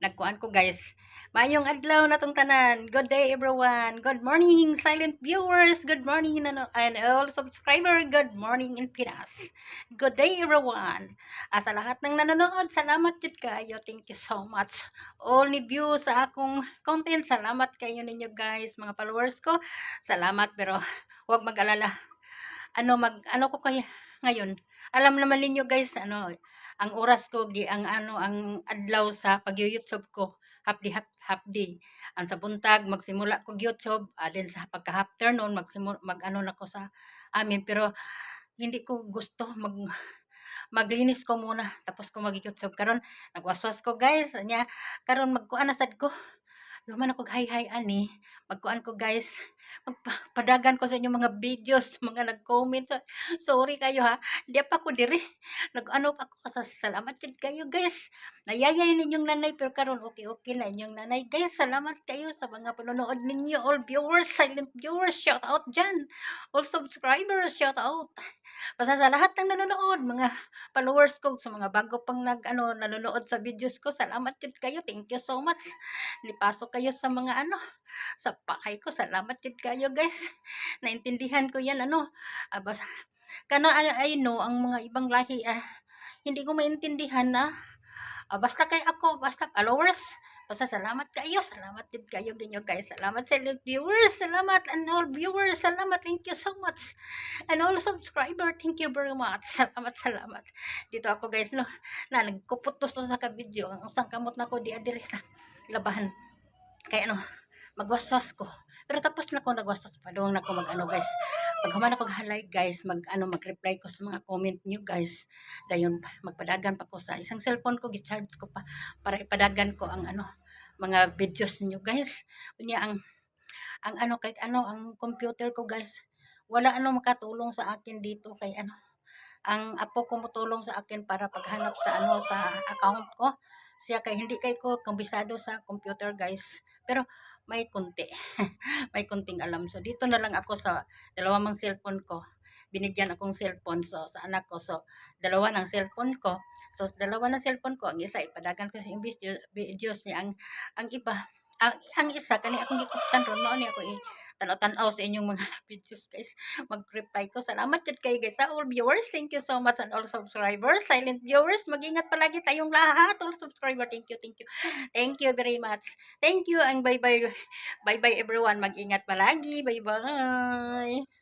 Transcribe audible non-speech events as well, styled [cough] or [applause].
nagkuan ko guys. Mayong adlaw na tong tanan. Good day everyone. Good morning silent viewers. Good morning and all subscriber. Good morning in Pinas. Good day everyone. Ah, sa lahat ng nanonood, salamat jud kayo. Thank you so much. All ni view sa akong content. Salamat kayo ninyo guys, mga followers ko. Salamat pero huwag mag-alala. Ano mag ano ko kaya ngayon? Alam naman ninyo guys, ano, ang oras ko di ang ano ang adlaw sa pag-YouTube ko half, half day ang sa buntag magsimula ko YouTube uh, then sa pagka afternoon magsimula mag ano na ko sa amin. Pero hindi ko gusto mag maglinis ko muna tapos ko mag YouTube karon nagwaswas ko guys nya karon magkuan na sad ko Luman ako hi-hi ani, magkuan ko guys, magpadagan ko sa inyo mga videos, [laughs] mga nag-comment. So, sorry kayo ha, di pa ko diri. Nag-ano pa ako sa salamat jud kayo guys. Nayayay ninyong nanay pero karon okay okay na inyong nanay. Guys, salamat kayo sa mga panonood ninyo, all viewers, silent viewers, shout out dyan. All subscribers, shout out. Basta sa lahat ng nanonood, mga followers ko, sa mga bago pang nag, ano, nanonood sa videos ko, salamat jud kayo. Thank you so much. Nipasok kayo sa mga ano, sa pakay ko. Salamat jud kayo guys. [laughs] Naintindihan ko yan ano. Ah, basta, kana I know, ang mga ibang lahi, ah, hindi ko maintindihan na. Ah, basta kay ako, basta followers, Basta salamat kayo, salamat din kayo ganyo guys. Salamat sa viewers, salamat and all viewers, salamat, thank you so much. And all subscriber, thank you very much. [laughs] Salamat, salamat. Dito ako guys, no, na nagkuputos to sa ka-video. Ang usang kamot na ko di adiris na labahan. Kaya ano, magwaswas ko. Pero tapos na ko nagwaswas pa doon na ko mag-ano guys. Pag human ako halay guys, mag ano mag-reply ko sa mga comment niyo guys. Dayon magpadagan pa ko sa isang cellphone ko, gi-charge ko pa para ipadagan ko ang ano mga videos niyo guys. Unya ang ang ano kahit ano ang computer ko guys. Wala ano makatulong sa akin dito kay ano ang apo ko mutulong sa akin para paghanap sa ano sa account ko siya kay hindi kay ko kumbisado sa computer guys. Pero may kunti [laughs] may kunting alam. So dito na lang ako sa dalawang cellphone ko. Binigyan akong cellphone so sa anak ko. So dalawa ng cellphone ko. So dalawa ng cellphone ko ang isa ipadagan ko sa video, videos niya. Ang ang iba ang, ang isa kani akong gikuptan ron mao ni ako i tanaw-tanaw sa inyong mga [laughs] videos guys. Mag-reply ko. Salamat jud kay guys. Sa all viewers thank you so much. And all subscribers silent viewers mag-ingat palagi tayong lahat. All subscriber thank you thank you. Thank you very much. Thank you and bye bye bye bye everyone. Mag-ingat palagi. Bye bye